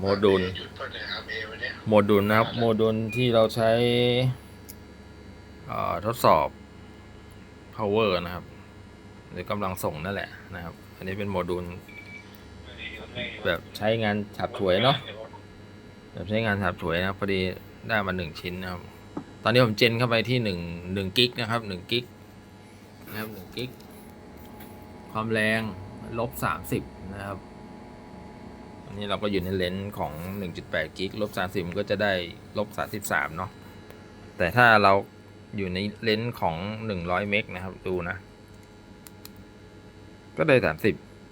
โมดูล โมดูลนะครับ โมดูลที่เราใช้ทดสอบ power นะครับ หรือกำลังส่งนั่นแหละนะครับ อันนี้เป็นโมดูล แบบใช้งานฉับฉวยเนาะแบบใช้งานฉับฉวยนะครับพอดีได้มาหนึ่งชิ้นนะครับ ตอนนี้ผมเจนเข้าไปที่หนึ่งหนึ่งกิกนะครับหนึ่งกิกนะครับหนึ่งกิกความแรงลบสามสิบนะครับ อันนี้เราก็อยู่ในเลนส์ของ 1.8 กิกลบ30มันก็จะได้ลบ33เนาะ แต่ถ้าเราอยู่ในเลนส์ของ 100 เมกนะครับ ดูนะ ก็ได้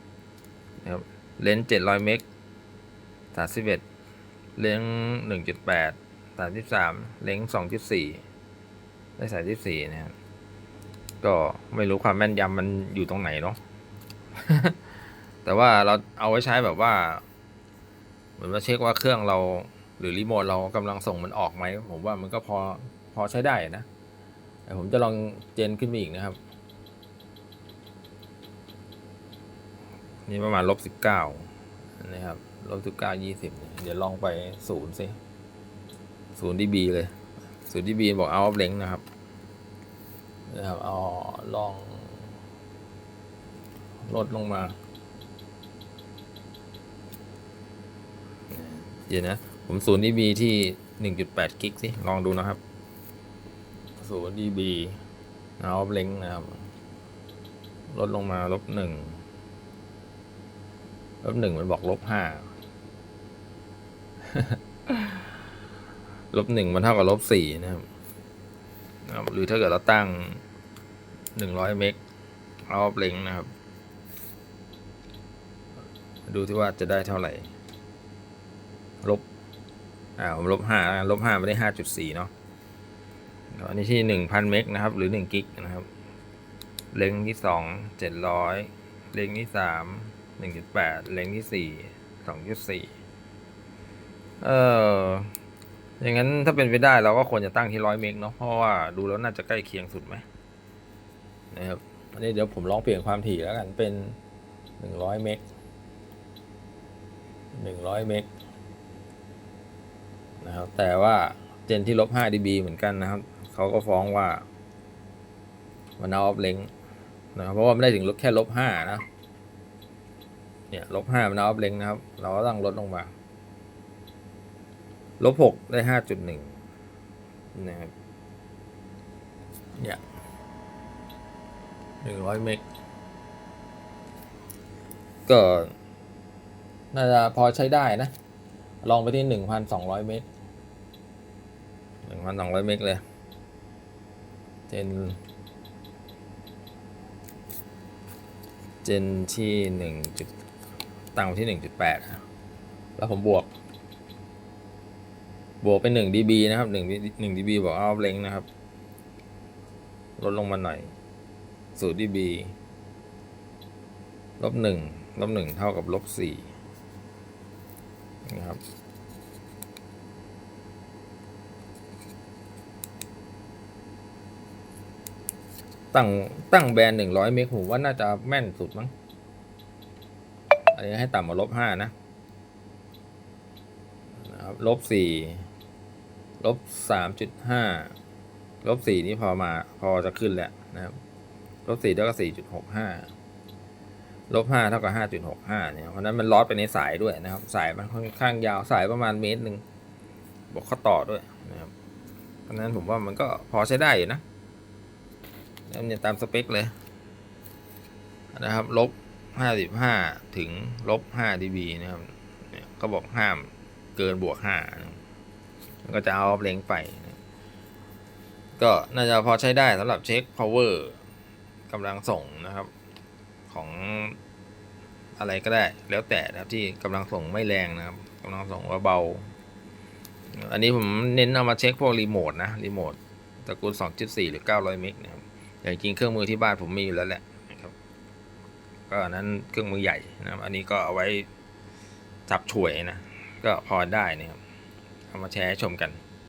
30นะครับ เลนส์700 เมก31 เลนส์1.8 33 เลนส์2.4 ได้ 34 นะครับ ก็ไม่รู้ความแม่นยำมันอยู่ตรงไหนเนาะแต่ว่าเราเอาไว้ใช้แบบว่า เหมือนมาเช็คว่าเครื่องเราหรือรีโมทเรากำลังส่งมันออกไหมผมว่ามันก็พอพอใช้ได้นะแต่ผมจะลองเจนขึ้นมาอีกนะครับ นี่ประมาณลบสิบเก้านะครับลบสิบเก้ายี่สิบเดี๋ยวลองไปศูนย์สิศูนย์ดีบีเลยศูนย์ดีบีบอกเอาออฟเลงนะครับนะครับเอาลองลดลงมา เดี๋ยวนะ ผมศูนย์ dB ที่หนึ่งจุดแปดกิกสิลองดูนะครับศูนย์ dB เอาเล็งนะครับ ลดลงมาลบหนึ่งลบหนึ่งมันบอกลบห้าลบหนึ่งมันเท่ากับลบสี่นะครับ หรือถ้าเกิดเราตั้งหนึ่งร้อยเมกเอาเล็งนะครับ ดูที่ว่าจะได้เท่าไหร่ ลบอ่าผมลบห้าลบห้าไม่ได้ห้าจุดสี่เนาะอันนี้ที่หนึ่งพันเมกนะครับ หรือหนึ่งกิกนะครับ เลงที่สองเจ็ดร้อยเลงที่สามหนึ่งจุดแปดเลงที่สี่สองจุดสี่เอออย่างนั้นถ้าเป็นไปได้เราก็ควรจะตั้งที่ร้อยเมกเนาะเพราะว่าดูแล้วน่าจะใกล้เคียงสุดไหมนะครับอันนี้เดี๋ยวผมลองเปลี่ยนความถี่แล้วกันเป็นหนึ่งร้อยเมกหนึ่งร้อยเมก นะครับ แต่ว่าเจนที่ลบ 5 dB เหมือนกันนะครับ เขาก็ฟ้องว่ามันเอาออฟเลงนะครับ เพราะว่าไม่ได้ถึงลบแค่ลบ 5 นะ เนี่ยลบ 5 มันเอาออฟเลงนะครับ เราก็ต้องลดลงมาลบ 6 ได้ 5.1 นะครับ เนี่ย100 เมกก็น่าจะพอใช้ได้นะ ลองไปที่หนึ่งพันสองร้อยเมตรหนึ่งพันสองร้อยเมตรเลยเจนเจนที่หนึ่งจุดตั้งที่หนึ่งจุดแปดแล้วผมบวก บวกเป็นหนึ่ง dB นะครับหนึ่งหนึ่ง dB บอกเอาเล็งนะครับ ลดลงมาหน่อยศูนย์ dB ลบหนึ่งลบหนึ่งเท่ากับลบสี่ นะครับ ตั้งตั้งแบรนด์หนึ่งร้อยเมกผมว่าน่าจะแม่นสุดมั้ง อันนี้ให้ต่ำกว่าลบห้านะนะครับลบสี่ลบสามจุดห้าลบสี่นี่พอมาพอจะขึ้นแล้วนะครับลบสี่เท่ากับสี่จุดหกห้า ลบห้าเท่ากับห้าจุดหกห้าเนี่ยเพราะนั้นมันลอดไปในสายด้วยนะครับ สายมันค่อนข้างยาวสายประมาณเมตรหนึ่งบอกข้อต่อด้วยนะครับเพราะนั้นผมว่ามันก็พอใช้ได้อยู่นะแล้วเนี่ยตามสเปคเลยนะครับลบห้าสิบห้าถึงลบห้าดีบีนะครับเนี่ยก็บอกห้ามเกินบวกห้ามันก็จะเอาเลงไปนะก็น่าจะพอใช้ได้สำหรับเช็ค power กำลังส่งนะครับ ของอะไรก็ได้ แล้วแต่นะครับที่กำลังส่งไม่แรงนะครับกำลังส่งว่าเบา อันนี้ผมเน้นเอามาเช็คพวกรีโมทนะรีโมทตระกูล2.4 หรือ 900เมกนะครับอย่างจริงเครื่องมือที่บ้านผมมีอยู่แล้วแหละนะครับ ก็อันนั้นเครื่องมือใหญ่นะครับ อันนี้ก็เอาไว้จับฉวยนะ ก็พอได้นะครับเอามาแชร์ชมกัน